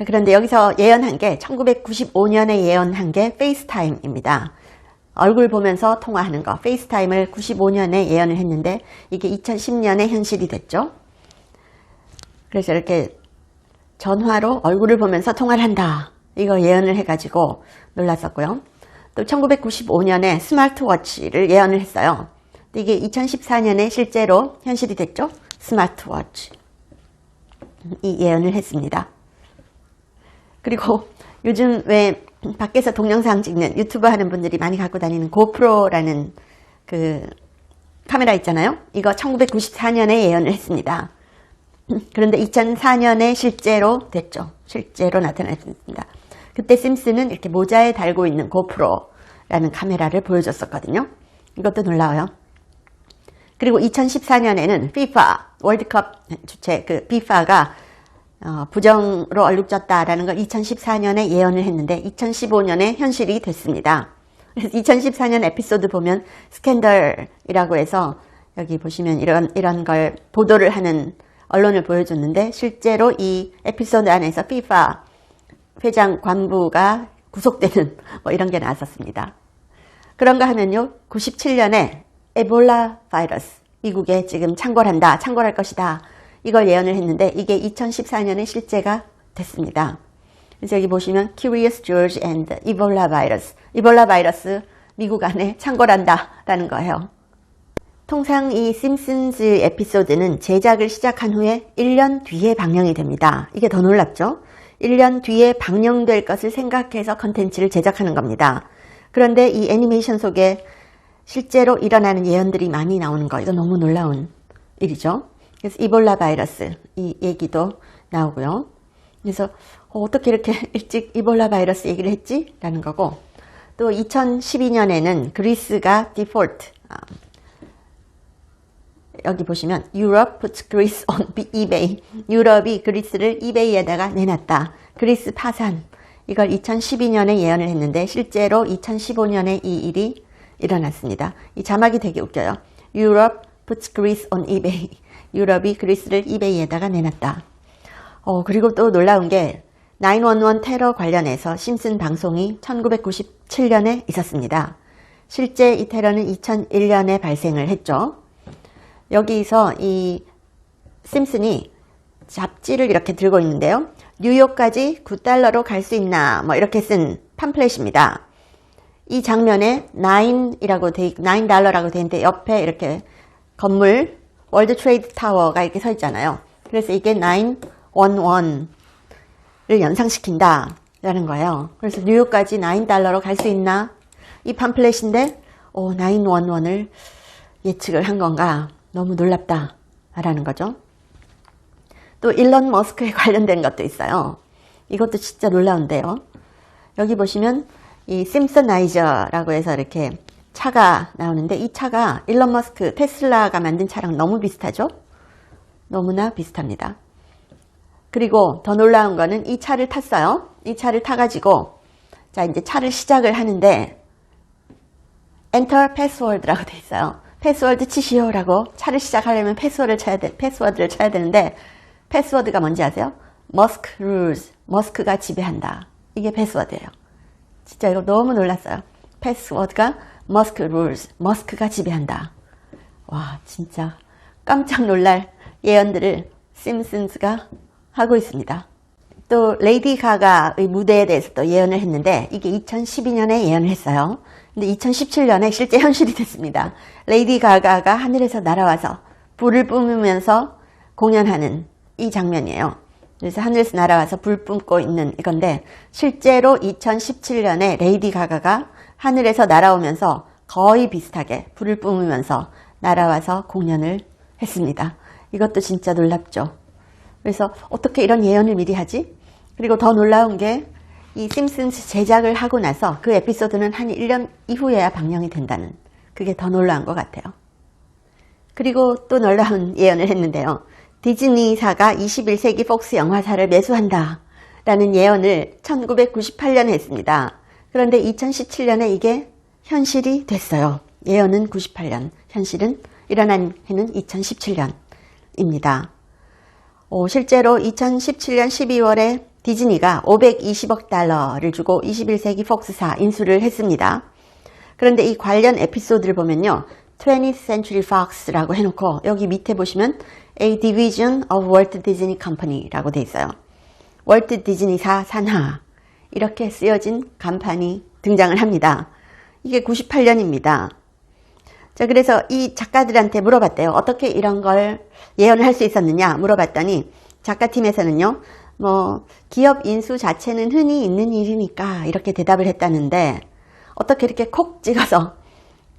자, 그런데 여기서 예언한 게 1995년에 예언한 게 페이스타임입니다. 얼굴 보면서 통화하는 거 페이스타임을 95년에 예언을 했는데 이게 2010년에 현실이 됐죠. 그래서 이렇게 전화로 얼굴을 보면서 통화를 한다. 이거 예언을 해가지고 놀랐었고요. 또 1995년에 스마트워치를 예언을 했어요. 이게 2014년에 실제로 현실이 됐죠. 스마트워치. 이 예언을 했습니다. 그리고 요즘 왜 밖에서 동영상 찍는 유튜브 하는 분들이 많이 갖고 다니는 고프로라는 그 카메라 있잖아요. 이거 1994년에 예언을 했습니다. 그런데 2004년에 실제로 됐죠. 실제로 나타났습니다. 그때 심슨은 이렇게 모자에 달고 있는 고프로라는 카메라를 보여줬었거든요. 이것도 놀라워요. 그리고 2014년에는 FIFA 월드컵 주최 그 FIFA가 어, 부정으로 얼룩졌다라는 걸 2014년에 예언을 했는데 2015년에 현실이 됐습니다. 그래서 2014년 에피소드 보면 스캔들이라고 해서 여기 보시면 이런 이런 걸 보도를 하는 언론을 보여줬는데 실제로 이 에피소드 안에서 FIFA 회장 관부가 구속되는 뭐 이런 게 나왔었습니다. 그런가 하면요. 97년에 에볼라 바이러스 미국에 지금 창궐한다. 창궐할 것이다. 이걸 예언을 했는데 이게 2014년에 실제가 됐습니다. 그래서 여기 보시면 Curious George and Ebola Virus. 이볼라 바이러스 미국 안에 창궐한다 라는 거예요. 통상 이 심슨즈 에피소드는 제작을 시작한 후에 1년 뒤에 방영이 됩니다. 이게 더 놀랍죠? 1년 뒤에 방영될 것을 생각해서 컨텐츠를 제작하는 겁니다. 그런데 이 애니메이션 속에 실제로 일어나는 예언들이 많이 나오는 거 이거 너무 놀라운 일이죠. 그래서 이볼라 바이러스 이 얘기도 나오고요. 그래서 어, 떻게 이렇게 일찍 이볼라 바이러스 얘기를 했지? 라는 거고 또 2012년에는 그리스가 디폴트 여기 보시면 Europe puts Greece on eBay. 유럽이 그리스를 이베이에다가 내놨다. 그리스 파산. 이걸 2012년에 예언을 했는데 실제로 2015년에 이 일이 일어났습니다. 이 자막이 되게 웃겨요. Europe puts Greece on eBay. 유럽이 그리스를 이베이에다가 내놨다. 어, 그리고 또 놀라운 게 911 테러 관련해서 심슨 방송이 1997년에 있었습니다. 실제 이 테러는 2001년에 발생을 했죠. 여기서 이 심슨이 잡지를 이렇게 들고 있는데요. 뉴욕까지 9달러로 갈 수 있나 뭐 이렇게 쓴 팜플렛입니다. 이 장면에 9이라고 돼 9달러라고 돼 있는데 옆에 이렇게 건물 월드 트레이드 타워가 이렇게 서 있잖아요. 그래서 이게 911을 연상시킨다 라는 거예요. 그래서 뉴욕까지 9달러로 갈 수 있나? 이 팜플렛인데 오, 911을 예측을 한 건가? 너무 놀랍다 라는 거죠. 또 일론 머스크에 관련된 것도 있어요. 이것도 진짜 놀라운데요. 여기 보시면 이 심슨나이저라고 해서 이렇게 차가 나오는데 이 차가 일론 머스크 테슬라가 만든 차랑 너무 비슷하죠? 너무나 비슷합니다. 그리고 더 놀라운 거는 이 차를 탔어요. 이 차를 타 가지고 자 이제 차를 시작을 하는데 Enter Password라고 돼 있어요. 패스워드 치시오 라고 차를 시작하려면 패스워드를 쳐야 돼, 패스워드를 쳐야 되는데 패스워드가 뭔지 아세요? 머스크 rules. 머스크가 지배한다. 이게 패스워드예요. 진짜 이거 너무 놀랐어요. 패스워드가 머스크 rules. 머스크가 지배한다. 와, 진짜 깜짝 놀랄 예언들을 심슨스가 하고 있습니다. 또 레이디 가가의 무대에 대해서 또 예언을 했는데 이게 2012년에 예언을 했어요. 근데 2017년에 실제 현실이 됐습니다. 레이디 가가가 하늘에서 날아와서 불을 뿜으면서 공연하는 이 장면이에요. 그래서 하늘에서 날아와서 불 뿜고 있는 이건데 실제로 2017년에 레이디 가가가 하늘에서 날아오면서 거의 비슷하게 불을 뿜으면서 날아와서 공연을 했습니다. 이것도 진짜 놀랍죠. 그래서 어떻게 이런 예언을 미리 하지? 그리고 더 놀라운 게 이 심슨스 제작을 하고 나서 그 에피소드는 한 1년 이후에야 방영이 된다는 그게 더 놀라운 것 같아요. 그리고 또 놀라운 예언을 했는데요. 디즈니사가 21세기 폭스 영화사를 매수한다 라는 예언을 1998년에 했습니다. 그런데 2017년에 이게 현실이 됐어요. 예언은 98년, 현실은 일어난 해는 2017년입니다. 어, 실제로 2017년 12월에 디즈니가 520억 달러를 주고 21세기 폭스사 인수를 했습니다. 그런데 이 관련 에피소드를 보면요. 20th Century Fox라고 해놓고 여기 밑에 보시면 A Division of Walt Disney Company라고 돼 있어요. 월트 디즈니사 산하 이렇게 쓰여진 간판이 등장을 합니다. 이게 98년입니다. 자, 그래서 이 작가들한테 물어봤대요. 어떻게 이런 걸 예언을 할 수 있었느냐 물어봤더니 작가팀에서는요. 뭐 기업 인수 자체는 흔히 있는 일이니까 이렇게 대답을 했다는데 어떻게 이렇게 콕 찍어서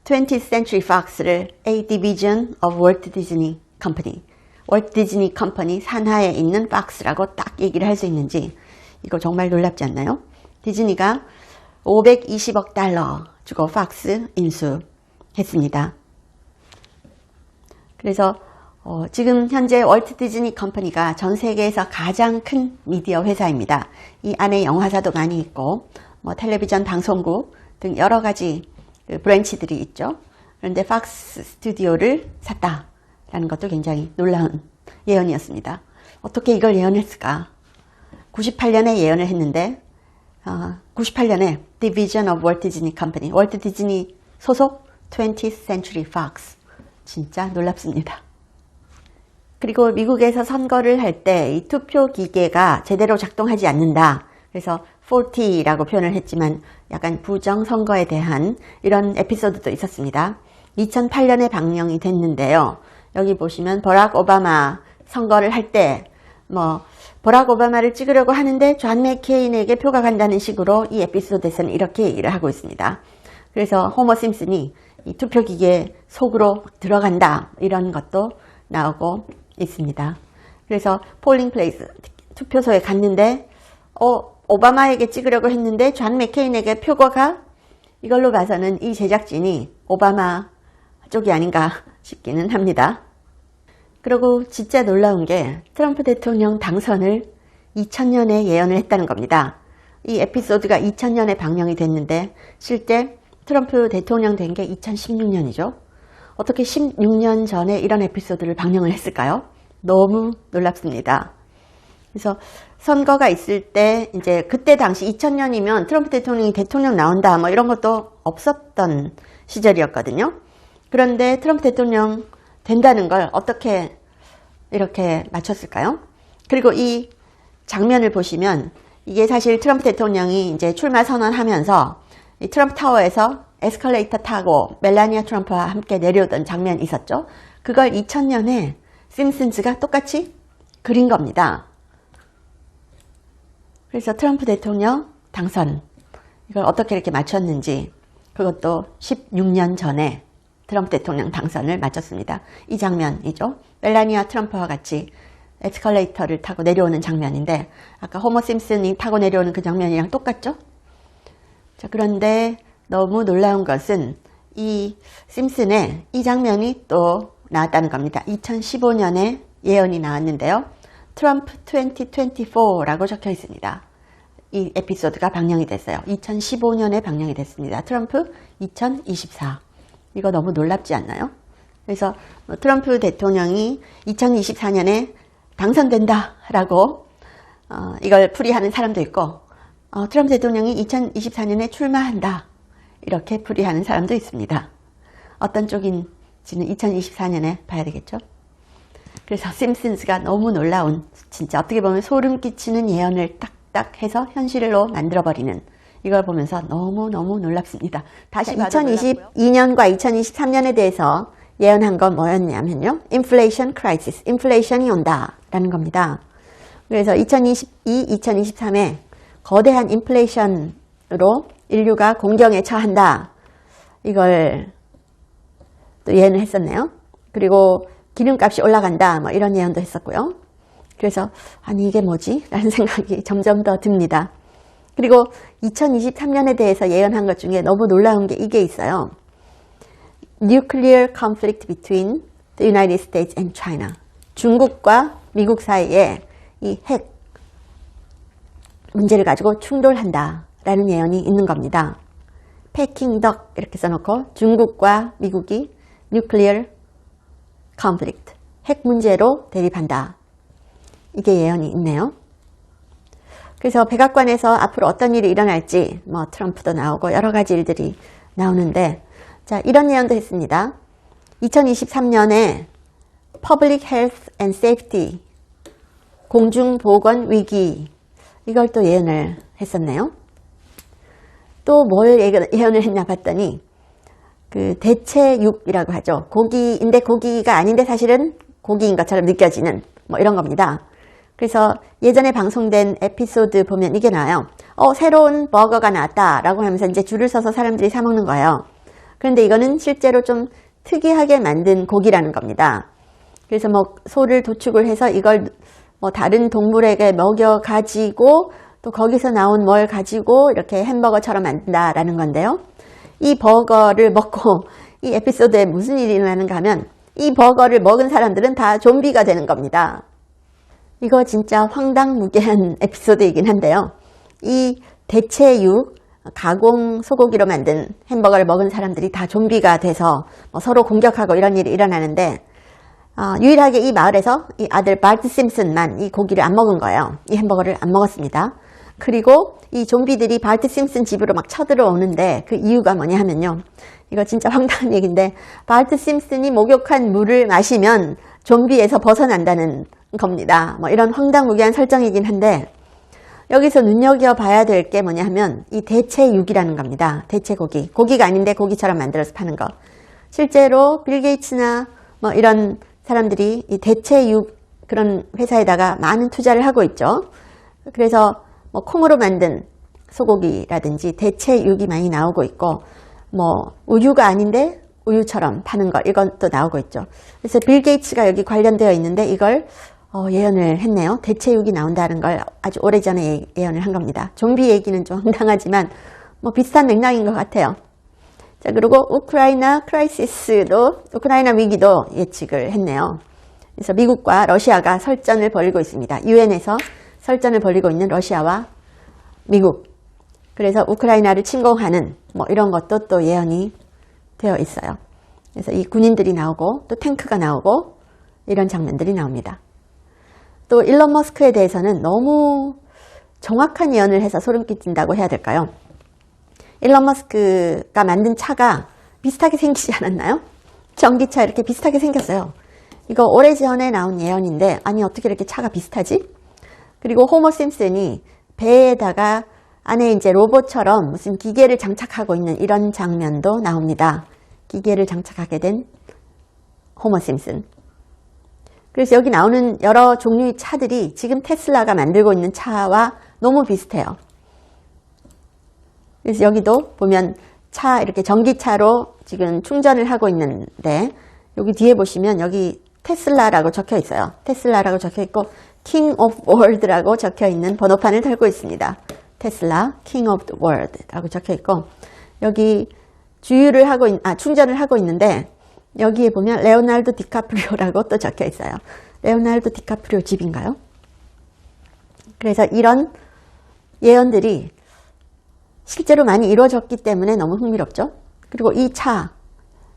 20th Century Fox를 A Division of Walt Disney Company, 월트 디즈니 컴퍼니 산하에 있는 박스라고 딱 얘기를 할 수 있는지 이거 정말 놀랍지 않나요? 디즈니가 520억 달러 주고 박스 인수했습니다. 그래서 어, 지금 현재 월트 디즈니 컴퍼니가 전 세계에서 가장 큰 미디어 회사입니다. 이 안에 영화사도 많이 있고 뭐 텔레비전 방송국 등 여러 가지 그 브랜치들이 있죠. 그런데 팍스 스튜디오를 샀다라는 것도 굉장히 놀라운 예언이었습니다. 어떻게 이걸 예언했을까? 98년에 예언을 했는데 어, 98년에 Division of Walt Disney Company, 월트 디즈니 소속 20th Century Fox 진짜 놀랍습니다. 그리고 미국에서 선거를 할 때 이 투표 기계가 제대로 작동하지 않는다. 그래서 40라고 표현을 했지만 약간 부정 선거에 대한 이런 에피소드도 있었습니다. 2008년에 방영이 됐는데요. 여기 보시면 버락 오바마 선거를 할 때 뭐 버락 오바마를 찍으려고 하는데 존 맥케인에게 표가 간다는 식으로 이 에피소드에서는 이렇게 얘기를 하고 있습니다. 그래서 호머 심슨이 이 투표기계 속으로 들어간다 이런 것도 나오고 있습니다. 그래서 폴링 플레이스 투표소에 갔는데 어 오바마에게 찍으려고 했는데 존 맥케인에게 표가 이걸로 봐서는 이 제작진이 오바마 쪽이 아닌가 싶기는 합니다. 그리고 진짜 놀라운 게 트럼프 대통령 당선을 2000년에 예언을 했다는 겁니다. 이 에피소드가 2000년에 방영이 됐는데 실제 트럼프 대통령 된 게 2016년이죠. 어떻게 16년 전에 이런 에피소드를 방영을 했을까요? 너무 놀랍습니다. 그래서 선거가 있을 때 이제 그때 당시 2000년이면 트럼프 대통령이 대통령 나온다 뭐 이런 것도 없었던 시절이었거든요. 그런데 트럼프 대통령 된다는 걸 어떻게 이렇게 맞췄을까요? 그리고 이 장면을 보시면 이게 사실 트럼프 대통령이 이제 출마 선언하면서 이 트럼프 타워에서 에스컬레이터 타고 멜라니아 트럼프와 함께 내려오던 장면이 있었죠. 그걸 2000년에 심슨즈가 똑같이 그린 겁니다. 그래서 트럼프 대통령 당선 이걸 어떻게 이렇게 맞췄는지 그것도 16년 전에 트럼프 대통령 당선을 마쳤습니다. 이 장면이죠. 멜라니아 트럼프와 같이 에스컬레이터를 타고 내려오는 장면인데 아까 호머 심슨이 타고 내려오는 그 장면이랑 똑같죠? 자, 그런데 너무 놀라운 것은 이 심슨의 이 장면이 또 나왔다는 겁니다. 2015년에 예언이 나왔는데요. 트럼프 2024라고 적혀 있습니다. 이 에피소드가 방영이 됐어요. 2015년에 방영이 됐습니다. 트럼프 2024. 이거 너무 놀랍지 않나요? 그래서 뭐 트럼프 대통령이 2024년에 당선된다 라고 어, 이걸 풀이하는 사람도 있고 어, 트럼프 대통령이 2024년에 출마한다 이렇게 풀이하는 사람도 있습니다. 어떤 쪽인지는 2024년에 봐야 되겠죠. 그래서 심슨스가 너무 놀라운 진짜 어떻게 보면 소름 끼치는 예언을 딱딱 해서 현실로 만들어버리는 이걸 보면서 너무너무 놀랍습니다. 다시 2022년과 2023년에 대해서 예언한 건 뭐였냐면요. 인플레이션 크라이시스, 인플레이션이 온다라는 겁니다. 그래서 2022, 2023에 거대한 인플레이션으로 인류가 공경에 처한다. 이걸 또 예언을 했었네요. 그리고 기름값이 올라간다. 뭐 이런 예언도 했었고요. 그래서 아니 이게 뭐지? 라는 생각이 점점 더 듭니다. 그리고 2023년에 대해서 예언한 것 중에 너무 놀라운 게 이게 있어요. Nuclear conflict between the United States and China. 중국과 미국 사이에 이 핵 문제를 가지고 충돌한다. 라는 예언이 있는 겁니다. 패킹덕 이렇게 써놓고 중국과 미국이 nuclear conflict, 핵 문제로 대립한다. 이게 예언이 있네요. 그래서 백악관에서 앞으로 어떤 일이 일어날지 뭐 트럼프도 나오고 여러 가지 일들이 나오는데 자 이런 예언도 했습니다. 2023년에 Public Health and Safety 공중보건 위기 이걸 또 예언을 했었네요. 또 뭘 예언을 했나 봤더니 그 대체육이라고 하죠. 고기인데 고기가 아닌데 사실은 고기인 것처럼 느껴지는 뭐 이런 겁니다. 그래서 예전에 방송된 에피소드 보면 이게 나와요. 어, 새로운 버거가 나왔다 라고 하면서 이제 줄을 서서 사람들이 사 먹는 거예요. 그런데 이거는 실제로 좀 특이하게 만든 고기라는 겁니다. 그래서 뭐 소를 도축을 해서 이걸 뭐 다른 동물에게 먹여 가지고 또 거기서 나온 뭘 가지고 이렇게 햄버거처럼 만든다라는 건데요. 이 버거를 먹고 이 에피소드에 무슨 일이 일어나는가 하면 이 버거를 먹은 사람들은 다 좀비가 되는 겁니다. 이거 진짜 황당무계한 에피소드이긴 한데요. 이 대체육 가공 소고기로 만든 햄버거를 먹은 사람들이 다 좀비가 돼서 뭐 서로 공격하고 이런 일이 일어나는데 어, 유일하게 이 마을에서 이 아들 바트 심슨만 이 고기를 안 먹은 거예요. 이 햄버거를 안 먹었습니다. 그리고 이 좀비들이 바트 심슨 집으로 막 쳐들어오는데 그 이유가 뭐냐 하면요. 이거 진짜 황당한 얘기인데 바트 심슨이 목욕한 물을 마시면 좀비에서 벗어난다는 겁니다. 뭐 이런 황당무계한 설정이긴 한데 여기서 눈여겨봐야 될 게 뭐냐 하면 이 대체육이라는 겁니다. 대체고기. 고기가 아닌데 고기처럼 만들어서 파는 거. 실제로 빌 게이츠나 뭐 이런 사람들이 이 대체육 그런 회사에다가 많은 투자를 하고 있죠. 그래서 뭐 콩으로 만든 소고기라든지 대체육이 많이 나오고 있고 뭐 우유가 아닌데 우유처럼 파는 거 이건 또 나오고 있죠. 그래서 빌 게이츠가 여기 관련되어 있는데 이걸 어, 예언을 했네요. 대체육이 나온다는 걸 아주 오래전에 예언을 한 겁니다. 좀비 얘기는 좀 황당하지만 뭐 비슷한 맥락인 것 같아요. 자 그리고 우크라이나 크라이시스도 우크라이나 위기도 예측을 했네요. 그래서 미국과 러시아가 설전을 벌이고 있습니다. 유엔에서 설전을 벌이고 있는 러시아와 미국. 그래서 우크라이나를 침공하는 뭐 이런 것도 또 예언이 되어 있어요. 그래서 이 군인들이 나오고 또 탱크가 나오고 이런 장면들이 나옵니다. 또 일론 머스크에 대해서는 너무 정확한 예언을 해서 소름 끼친다고 해야 될까요? 일론 머스크가 만든 차가 비슷하게 생기지 않았나요? 전기차 이렇게 비슷하게 생겼어요. 이거 오래전에 나온 예언인데 아니 어떻게 이렇게 차가 비슷하지? 그리고 호모 심슨이 배에다가 안에 이제 로봇처럼 무슨 기계를 장착하고 있는 이런 장면도 나옵니다. 기계를 장착하게 된 호모 심슨. 그래서 여기 나오는 여러 종류의 차들이 지금 테슬라가 만들고 있는 차와 너무 비슷해요. 그래서 여기도 보면 차 이렇게 전기차로 지금 충전을 하고 있는데 여기 뒤에 보시면 여기 테슬라라고 적혀 있어요. 테슬라라고 적혀 있고 King of World라고 적혀 있는 번호판을 달고 있습니다. 테슬라 of the World라고 적혀 있고 여기 주유를 하고 있, 아 충전을 하고 있는데 여기에 보면 레오날도 디카프리오라고 또 적혀 있어요. 레오날도 디카프리오 집인가요? 그래서 이런 예언들이 실제로 많이 이루어졌기 때문에 너무 흥미롭죠. 그리고 이 차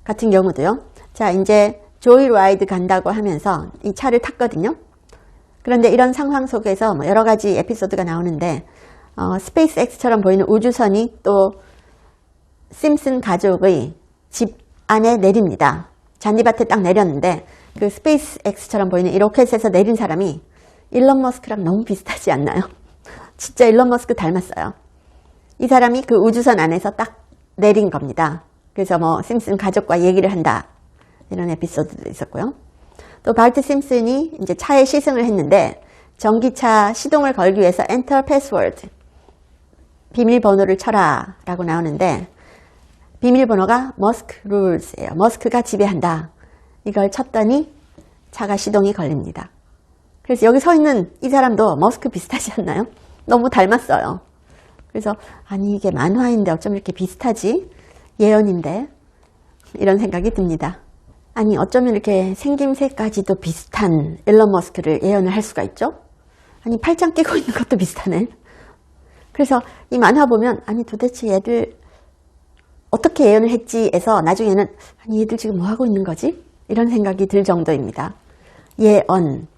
같은 경우도요. 자, 이제 조이 라이드 간다고 하면서 이 차를 탔거든요. 그런데 이런 상황 속에서 뭐 여러 가지 에피소드가 나오는데 어, 스페이스 X처럼 보이는 우주선이 또 심슨 가족의 집 안에 내립니다. 잔디밭에 딱 내렸는데 그 스페이스 X처럼 보이는 이 로켓에서 내린 사람이 일론 머스크랑 너무 비슷하지 않나요? 진짜 일론 머스크 닮았어요. 이 사람이 그 우주선 안에서 딱 내린 겁니다. 그래서 뭐 심슨 가족과 얘기를 한다. 이런 에피소드도 있었고요. 또 발트 심슨이 이제 차에 시승을 했는데 전기차 시동을 걸기 위해서 Enter Password 비밀번호를 쳐라 라고 나오는데 비밀번호가 머스크 룰스예요. 머스크가 지배한다. 이걸 쳤더니 차가 시동이 걸립니다. 그래서 여기 서 있는 이 사람도 머스크 비슷하지 않나요? 너무 닮았어요. 그래서 아니 이게 만화인데 어쩜 이렇게 비슷하지? 예언인데 이런 생각이 듭니다. 아니 어쩌면 이렇게 생김새까지도 비슷한 일론 머스크를 예언을 할 수가 있죠? 아니 팔짱 끼고 있는 것도 비슷하네. 그래서 이 만화 보면 아니 도대체 얘들 어떻게 예언을 했지 해서 나중에는 얘들 지금 뭐 하고 있는 거지? 이런 생각이 들 정도입니다. 예언.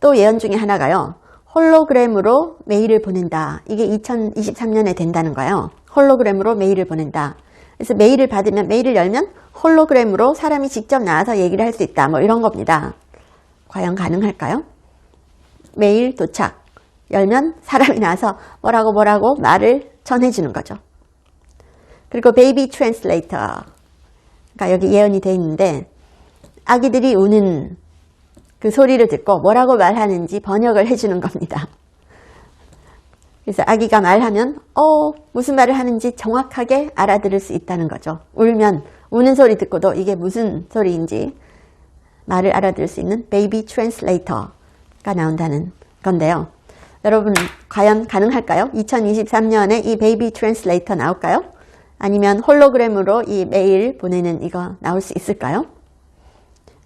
또 예언 중에 하나가요. 홀로그램으로 메일을 보낸다. 이게 2023년에 된다는 거예요. 홀로그램으로 메일을 보낸다. 그래서 메일을 받으면 메일을 열면 홀로그램으로 사람이 직접 나와서 얘기를 할 수 있다. 뭐 이런 겁니다. 과연 가능할까요? 메일 도착. 열면 사람이 나와서 뭐라고 뭐라고 말을 전해주는 거죠. 그리고 베이비 트랜슬레이터. 그러니까 여기 예언이 돼 있는데 아기들이 우는 그 소리를 듣고 뭐라고 말하는지 번역을 해주는 겁니다. 그래서 아기가 말하면 어 무슨 말을 하는지 정확하게 알아들을 수 있다는 거죠. 울면 우는 소리 듣고도 이게 무슨 소리인지 말을 알아들을 수 있는 베이비 트랜슬레이터가 나온다는 건데요. 여러분 과연 가능할까요? 2023년에 이 베이비 트랜슬레이터 나올까요? 아니면 홀로그램으로 이 메일 보내는 이거 나올 수 있을까요?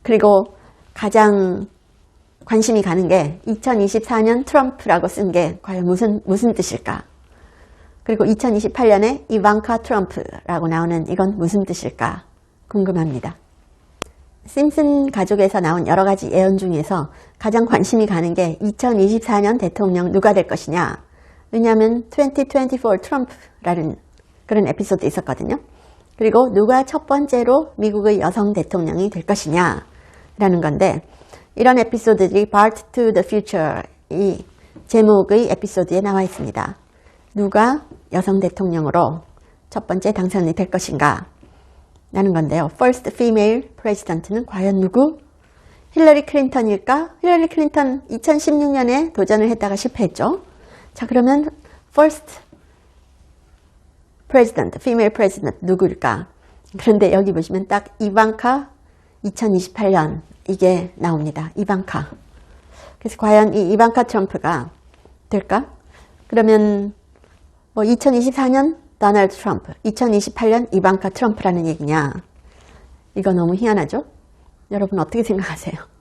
그리고 가장 관심이 가는 게 2024년 트럼프라고 쓴 게 과연 무슨 무슨 뜻일까? 그리고 2028년에 이방카 트럼프라고 나오는 이건 무슨 뜻일까? 궁금합니다. 심슨 가족에서 나온 여러 가지 예언 중에서 가장 관심이 가는 게 2024년 대통령 누가 될 것이냐. 왜냐하면 2024 트럼프라는 그런 에피소드 있었거든요. 그리고 누가 첫 번째로 미국의 여성 대통령이 될 것이냐 라는 건데 이런 에피소드들이 Part to the Future 이 제목의 에피소드에 나와 있습니다. 누가 여성 대통령으로 첫 번째 당선이 될 것인가 라는 건데요. First Female President는 과연 누구? 힐러리 클린턴일까? 힐러리 클린턴 2016년에 도전을 했다가 실패했죠. 자 그러면 First President, Female President 누구일까? 그런데 여기 보시면 딱 이방카 2028년 이게 나옵니다. 이방카. 그래서 과연 이 이방카 트럼프가 될까? 그러면 뭐 2024년 도널드 트럼프, 2028년 이방카 트럼프라는 얘기냐? 이거 너무 희한하죠? 여러분 어떻게 생각하세요?